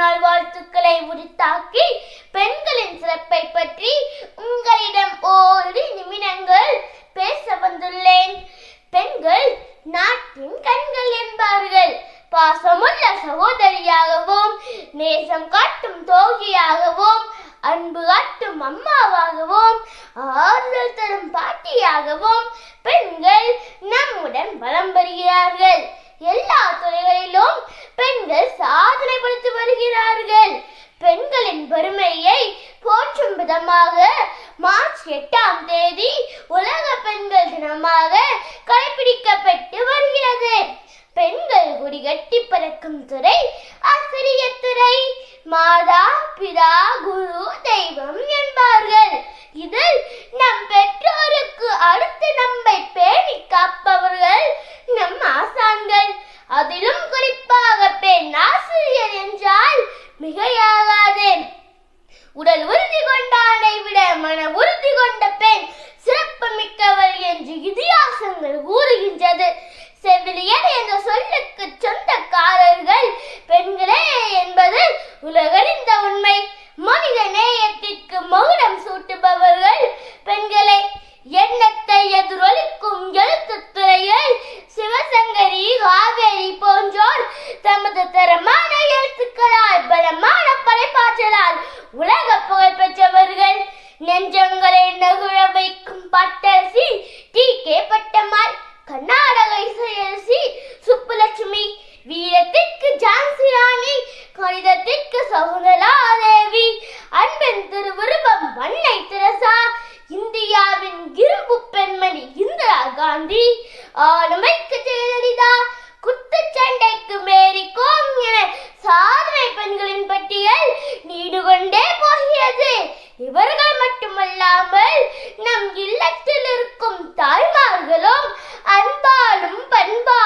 நாள் வாழ்த்துக்களை உரித்தாக்கி பெண்களின் சிறப்பை பற்றி உங்களிடம் ஓரு நிமிடங்கள் பேச வந்துள்ளேன். பெண்கள் நாட்டின் கண்கள் என்பார்கள். பாசமுள்ள சகோதரியாகவும் நேசம் காட்டும் தோழியாகவும் அன்பு காட்டும் அம்மாவாகவும் ஆறுதல் தரும் பாட்டியாகவும் பெண்கள் நம்முடன் வலம் வருகிறார்கள். எல்லா துறைகளிலும் பெண்கள் சாதனை படுத்து வருகிறார்கள். பெண்களின் பெருமையை போற்றும் விதமாக மார்ச் எட்டாம் தேதி உலக பெண்கள் தினமாக கடைபிடிக்கப்பட்டு வருகிறது. பெண்கள் குடிகட்டி பறக்கும் துறை ஆசிரிய துறை மாதா பிதா குரு தெய்வம் என்பார்கள். இதில் நம் பெற்றோருக்கு என்று இதிகாசங்கள் கூறுகின்றது. செவிலியர் என்ற சொல்லுக்கு சொந்தக்காரர்கள் பெண்களே என்பது உலகறிந்த உண்மை. மனித நேயத்திற்கு மகுடம் சூட்டுபவர்கள் பெண்களே. எண்ணத்தை எதிரொலிக்கும் எழுத்துத்துறையில் சிவசங்கரி காவேரி போன்றோர் தமது தரமான எழுத்துக்களால் பலமான படைப்பாற்றலால் உலக புகழ் பெற்றவர்கள். நெஞ்சங்களை நகுழ வைக்கும் பட்ட கவுனலாதேவி. அன்பின் திருவிருப்பம் வண்ணை திரசா. இந்தியாவின் இரும்பு பெண்மணி இந்திரா காந்தி. ஆளுமைக்கு ஜெயலலிதா குத்து மேரி கோம் என சாதனை பெண்களின் பட்டியல் நீடு கொண்டே போகிறது இவர்கள் மட்டுமல்லாமல் நம் இல்லத்தில் இருக்கும் தாய்மார்களும் அன்பாலும் பண்பாலும்